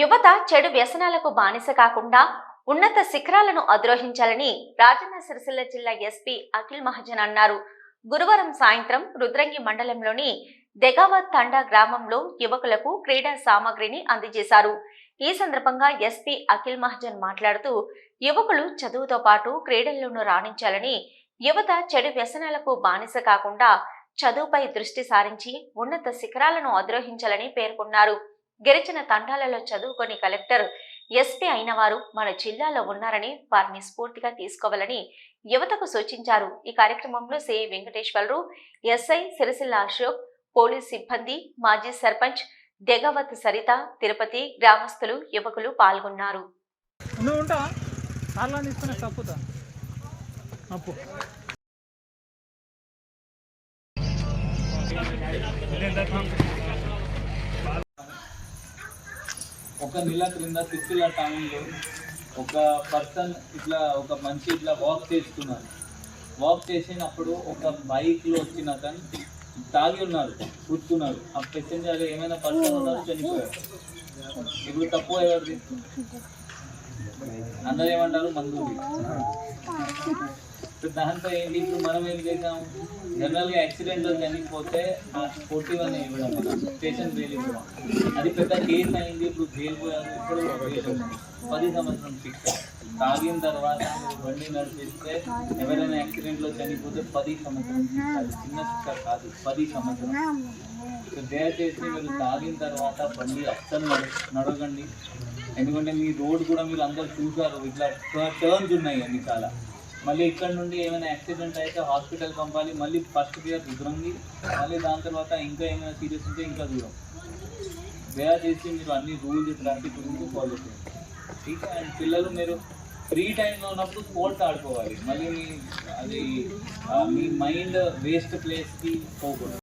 యువత చెడు వ్యసనాలకు బానిస కాకుండా ఉన్నత శిఖరాలను అధిరోహించాలని రాజన్న సిరిసిల్ల జిల్లా ఎస్పీ అఖిల్ మహాజన్ అన్నారు. గురువారం సాయంత్రం రుద్రంగి మండలంలోని దెగావత్ తండా గ్రామంలో యువకులకు క్రీడా సామాగ్రిని అందజేశారు. ఈ సందర్భంగా ఎస్పీ అఖిల్ మహాజన్ మాట్లాడుతూ యువకులు చదువుతో పాటు క్రీడల్లోనూ రాణించాలని యువత చెడు వ్యసనాలకు బానిస కాకుండా చదువుపై దృష్టి సారించి ఉన్నత శిఖరాలను అధిరోహించాలని పేర్కొన్నారు. గెలిచిన తండాలలో చదువుకొని కలెక్టర్ ఎస్పీ అయిన వారు మన జిల్లాలో ఉన్నారని వారిని స్ఫూర్తిగా తీసుకోవాలని యువతకు సూచించారు. ఈ కార్యక్రమంలో CI Venkateswararao SI Sircilla Ashok police సిబ్బంది మాజీ సర్పంచ్ దెగవత్ సరిత తిరుపతి గ్రామస్తులు యువకులు పాల్గొన్నారు. ఒక నెల క్రింద సిరిసిల్ల టౌన్లో ఒక పర్సన్ ఇట్లా ఒక మనిషి ఇట్లా వాక్ చేస్తున్నారు. వాక్ చేసినప్పుడు ఒక బైక్లో వచ్చిన అతను తాగి ఉన్నారు కూర్చున్నారు ఆ పెసెంజర్ ఏమైనా పర్సన్ ఉన్నారు చనిపోయారు ఇప్పుడు తప్పు ఎవరిది? అందరూ ఏమంటారు? మందు దాంతో ఏంటి? ఇప్పుడు మనం ఏం చేసాం? జనరల్గా యాక్సిడెంట్లో చనిపోతే ఫోర్టీ వన్ ఇవ్వడం మనం స్టేషన్ బెయిల్ ఇవ్వడం. అది పెద్ద కేసు అయింది ఇప్పుడు జైలు పోయాలి ఇప్పుడు పది సంవత్సరం శిక్ష తాగిన తర్వాత బండి నడిపిస్తే ఎవరైనా యాక్సిడెంట్లో చనిపోతే పది సంవత్సరం అది చిన్న శిక్ష కాదు పది సంవత్సరం సో దయచేసి మీరు తాగిన తర్వాత బండి అస్సలు నడ నడవకండి. ఎందుకంటే మీ రోడ్ కూడా మీరు అందరు చూసారు ఇట్లా టర్న్స్ ఉన్నాయి అన్ని చాలా. మళ్ళీ ఇక్కడ నుండి ఏమైనా యాక్సిడెంట్ అయితే హాస్పిటల్ పంపాలి మళ్ళీ ఫస్ట్ ఇయర్ రుద్రంగి మళ్ళీ దాని తర్వాత ఇంకా ఏమైనా సీరియస్ ఉంటే ఇంకా దూరం. దయచేసి మీరు అన్ని రూల్స్ ట్రాఫిక్ రూల్స్ ఫాలో చేయండి. ఠీక్ అండ్ పిల్లలు మీరు ఫ్రీ టైంలో ఉన్నప్పుడు స్పోర్ట్స్ ఆడుకోవాలి. మళ్ళీ మీ అది మీ మైండ్ వేస్ట్ ప్లేస్కి పోకూడదు.